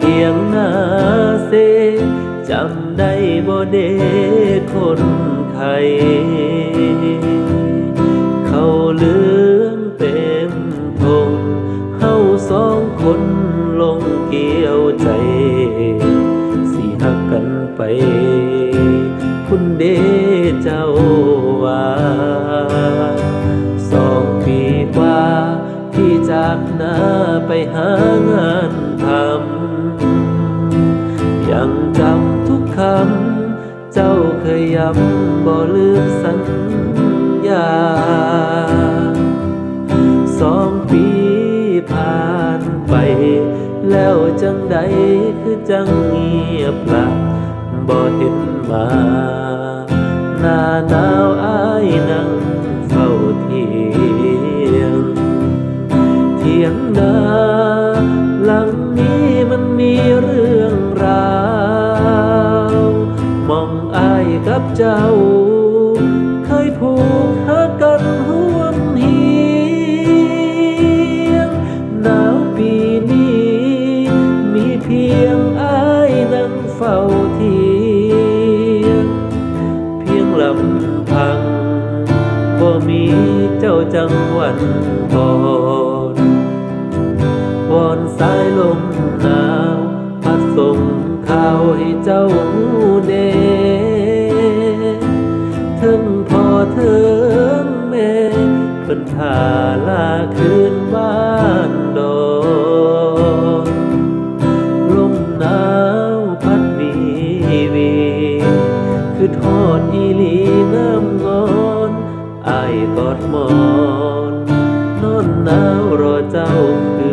มองเทียงหน้าเซจำได้บ่เดคนไทย เขาเลืองเต็มทงเฮาสองคนลงเกี่ยวใจ สิหักกันไปคุณเดเจ้าว่าสองปีกว่า จากหน้าไปหางานทำ ยังจำทุกคำ เจ้าเคยย้ำบ่ลืมสัญญา สองปีผ่านไป แล้วจังใดคือจังเงียบหลับบ่เห็นมา หน้าหนาวอายนั่ง อายกับเจ้า เคยผูกหากันห่วมเหียงหนาวปีนี้ มีเพียงอายนั่งเฝ้าเทียง เพียงลำพังบ่มีเจ้าจังหวันบอนวอนสายลมหนาวพัดส่งข่าวให้เจ้า เจ้าคืน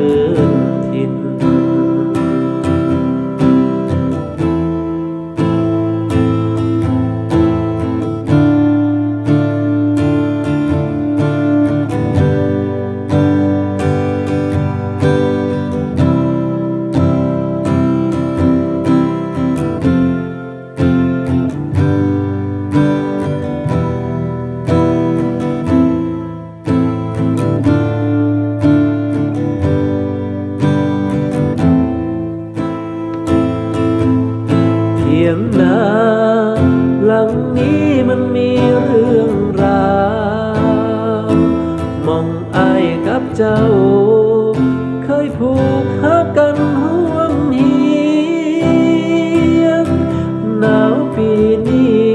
หลังนี้มันมีเรื่องราวมองอายกับเจ้า เคยผูกหากันห่วงเหียงหนาวปีนี้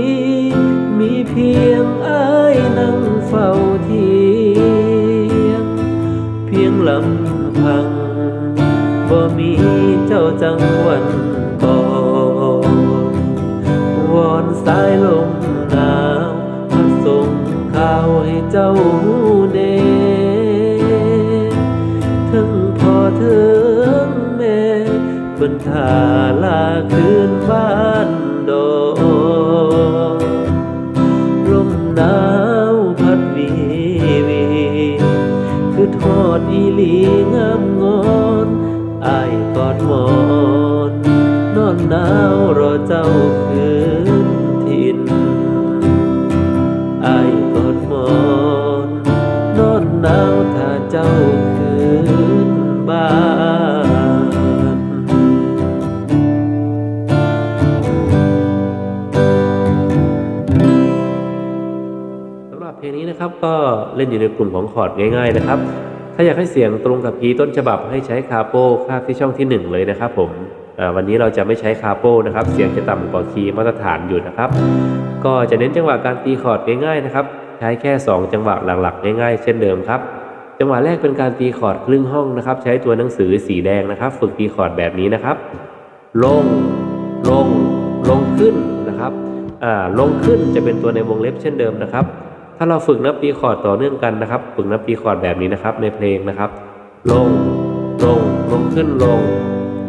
มีเพียงอายนั่งเฝ้าเทียง เพียงลำพังบ่มีเจ้าจังหวันก่อ สายลมหนาวพัดส่งข่าวให้เจ้าหูเดถึงพ่อถึงแม่เพิ่นทาลาคืนบ้านดอลมหนาวพัดวีวีคือทอดอีหลีงามงอนอายกอดหมอน นอนหนาวรอเจ้าคืน ทินอายกอดหมอนนอนหนาวถ้าเจ้าคืนบ้านสำหรับเพลงนี้นะครับก็เล่นอยู่ในกลุ่มของคอร์ดง่าย ๆ นะครับ ถ้าอยากให้เสียงตรงกับพีต้นฉบับให้ใช้คาโป้คาบที่ช่องที่ 1 เลยนะครับผม วันนี้เราจะไม่ใช้คาโปนะครับ เสียงจะต่ำกว่าคีย์มาตรฐานอยู่นะครับ ก็จะเน้นจังหวะการตีคอร์ดง่ายๆนะครับ ใช้แค่ 2 จังหวะหลักๆ ง่ายๆ เช่นเดิมครับ จังหวะแรกเป็นการตีคอร์ดครึ่งห้องนะครับ ใช้ตัวหนังสือสีแดงนะครับ ฝึกตีคอร์ดแบบนี้นะครับ ลง ลง ลงขึ้นนะครับอ่าลงขึ้นจะเป็นตัวในวงเล็บเช่นเดิมนะครับ ถ้าเราฝึกนับตีคอร์ดต่อเนื่องกันนะครับ ฝึกนับตีคอร์ดแบบนี้นะครับในเพลงนะครับ ลง ลง ลงขึ้นลง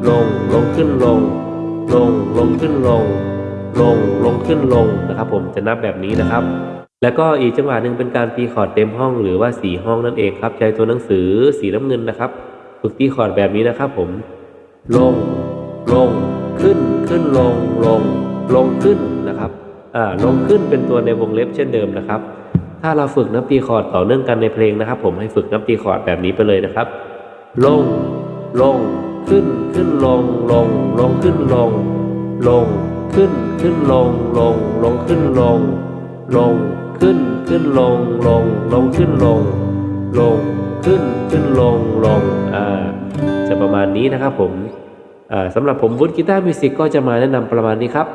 ลงลงขึ้นลง ลงลงขึ้นลง ลงลงขึ้นลงนะครับ ผมจะนับแบบนี้นะครับ แล้วก็อีกจังหวะหนึ่งเป็นการตีคอร์ดเต็มห้องหรือว่าสี่ห้องนั่นเองครับ ใช้ตัวหนังสือสีน้ำเงินนะครับ ฝึกตีคอร์ดแบบนี้นะครับ ผม ลง ลง ขึ้นขึ้นลงลง ลงขึ้นนะครับอ่าลงขึ้นเป็นตัวในวงเล็บเช่นเดิมนะครับ ถ้าเราฝึกนับตีคอร์ดต่อเนื่องกันในเพลงนะครับ ผมให้ฝึกนับตีคอร์ดแบบนี้ไปเลยนะครับ ลง ลง ขึ้นขึ้นลงลงลงขึ้นลง ลงขึ้นขึ้นลงลงลงขึ้นลง ลงขึ้นขึ้นลงลงลงขึ้นลง ลงขึ้นขึ้นลงลงอ่าจะประมาณนี้นะครับผมอ่าสำหรับผมวุฒิกีตาร์มิวสิกก็จะมาแนะนำประมาณนี้ครับ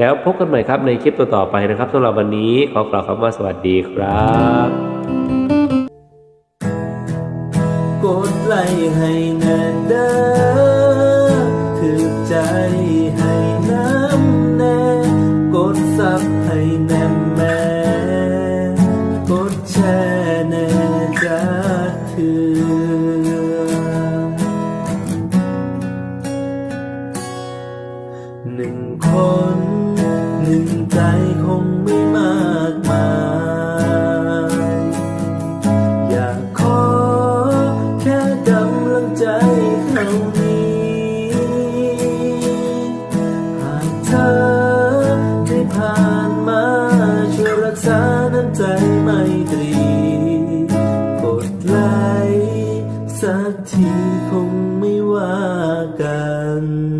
แล้วพบกันใหม่ครับในคลิปต่อๆไปนะครับสำหรับวันนี้ขอกล่าวคำว่าสวัสดีครับ กดไลค์ให้แน่เด้อ 根